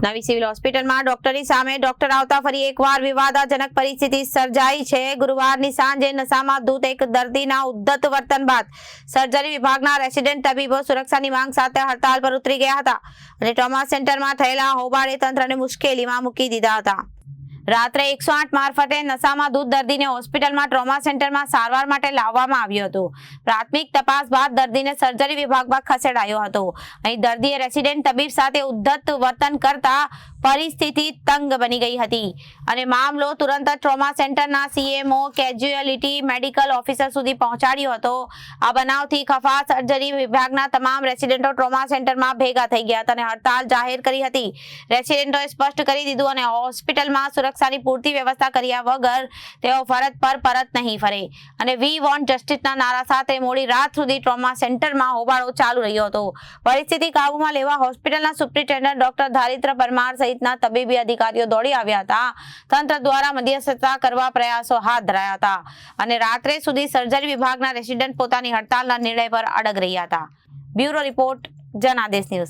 નવી સિવિલ હોસ્પિટલમાં ડોક્ટરની સામે ડોક્ટર આવતા ફરી એકવાર વિવાદાજનક પરિસ્થિતિ સર્જાઈ છે. ગુરુવારની સાંજે નશામાં ધૂત એક દર્દીના ઉદ્ધત વર્તન બાદ સર્જરી વિભાગના રેસિડેન્ટ તબીબો સુરક્ષાની માંગ સાથે હડતાલ પર ઉતરી ગયા હતા અને ટ્રોમા સેન્ટરમાં થયેલા હોબાળે તંત્રને મુશ્કેલીમાં મૂકી દીધા હતા. રાત્રે એકસો આઠ મારફતે નશામાં દૂધ દર્દીને હોસ્પિટલમાં ટ્રોમા સેન્ટરમાં સારવાર માટે લાવવામાં આવ્યો હતો. પ્રાથમિક તપાસ બાદ દર્દીને સર્જરી વિભાગમાં ખસેડાયો હતો. અહીં દર્દીએ રેસિડેન્ટ તબીબ સાથે ઉદ્ધત વર્તન કરતા પરિસ્થિતિ તંગ બની ગઈ હતી અને મામલો તુરંત જ ટ્રોમા સેન્ટરના સીએમઓ કેજ્યુઅલિટી મેડિકલ ઓફિસર સુધી પહોંચાડ્યો હતો. આ બનાવથી ખફા સર્જરી વિભાગના તમામ રેસિડેન્ટો ટ્રોમા સેન્ટરમાં ભેગા થઈ ગયા હતા અને હડતાલ જાહેર કરી હતી. રેસિડેન્ટોએ સ્પષ્ટ કરી દીધું અને હોસ્પિટલમાં સુરક્ષાની પૂરતી વ્યવસ્થા કર્યા વગર તેઓ ફરજ પર પરત નહીં ફરે. અને વી વોન્ટ જસ્ટિસના નારા સાથે મોડી રાત સુધી ટ્રોમા સેન્ટરમાં હોબાળો ચાલુ રહ્યો હતો. પરિસ્થિતિ કાબૂમાં લેવા હોસ્પિટલના સુપ્રિન્ટેન્ડન્ટ ડોક્ટર ધારિત્ર પરમાર સહિતના તબીબી અધિકારીઓ દોડી આવ્યા હતા. તંત્ર દ્વારા મધ્યસ્થતા કરવા પ્રયાસો હાથ ધરાયા હતા અને રાત્રે સુધી સર્જરી વિભાગના રેસિડેન્ટ પોતાની હડતાલના નિર્ણય પર અડગ રહ્યા હતા. Bureau report Janadesh news.